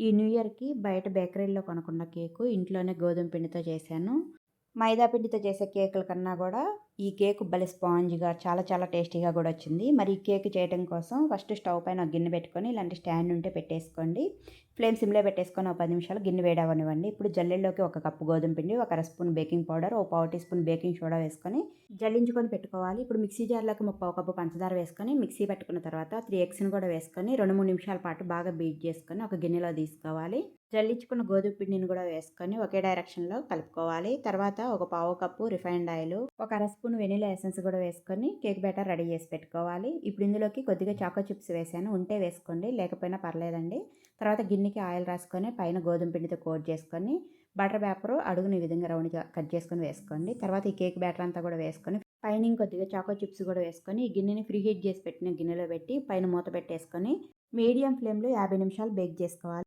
ఈ న్యూ ఇయర్‌కి బయట బేకరీలో కొనకుండా కేకు ఇంట్లోనే గోధుమ పిండితో చేశాను. మైదాపిండితో చేసే కేకుల కన్నా కూడా ఈ కేక్ భలే స్పాంజ్‌గా చాలా చాలా టేస్టీగా కూడా వచ్చింది. మరి ఈ కేక్ చేయడం కోసం ఫస్ట్ స్టవ్ పైన గిన్నె పెట్టుకొని ఇలాంటి స్టాండ్ ఉంటే పెట్టేసుకోండి. ఫ్లేమ్ సిమ్‌లో పెట్టేసుకొని ఒక పది నిమిషాలు గిన్నె వేడవనివ్వండి ఇప్పుడు జల్లెల్లోకి ఒక కప్పు గోధుమ పిండి, ఒక అర స్పూన్ బేకింగ్ పౌడర్, ఒక పావు టీ స్పూన్ బేకింగ్ సోడా వేసుకొని జల్లించుకొని పెట్టుకోవాలి. ఇప్పుడు మిక్సీ జార్‌లోకి ముప్పావు కప్పు పంచదార వేసుకొని మిక్సీ పట్టుకున్న తర్వాత త్రీ ఎగ్స్‌ని కూడా వేసుకొని 2, 3 నిమిషాల పాటు బాగా బీట్ చేసుకొని ఒక గిన్నెలో తీసుకోవాలి. జల్లించుకున్న గోధుమ పిండిని కూడా వేసుకొని ఒకే డైరెక్షన్‌లో కలుపుకోవాలి. తర్వాత ఒక పావు కప్పు రిఫైన్డ్ ఆయిల్, ఒక అర స్పూన్ వెనిలా ఎసెన్స్ కూడా వేసుకొని కేక్ బ్యాటర్ రెడీ చేసి పెట్టుకోవాలి. ఇప్పుడు ఇందులోకి కొద్దిగా చాకో చిప్స్ వేసాను. ఉంటే వేసుకోండి లేకపోయినా పర్లేదండి. తర్వాత గిన్నెకి ఆయిల్ రాసుకొని పైన గోధుమ పిండితో కోట్ చేసుకొని బటర్ పేపర్ అడుగున ఈ విధంగా రౌండ్‌గా కట్ చేసుకొని వేసుకోండి. తర్వాత ఈ కేక్ బ్యాటర్ అంతా కూడా వేసుకొని పైన ఇంకొద్దిగా చాకో చిప్స్ కూడా వేసుకొని ఈ గిన్నెని ఫ్రీ హీట్ చేసి పెట్టిన గిన్నెలో పెట్టి పైన మూత పెట్టేసుకొని మీడియం ఫ్లేమ్‌లో 50 నిమిషాలు బేక్ చేసుకోవాలి.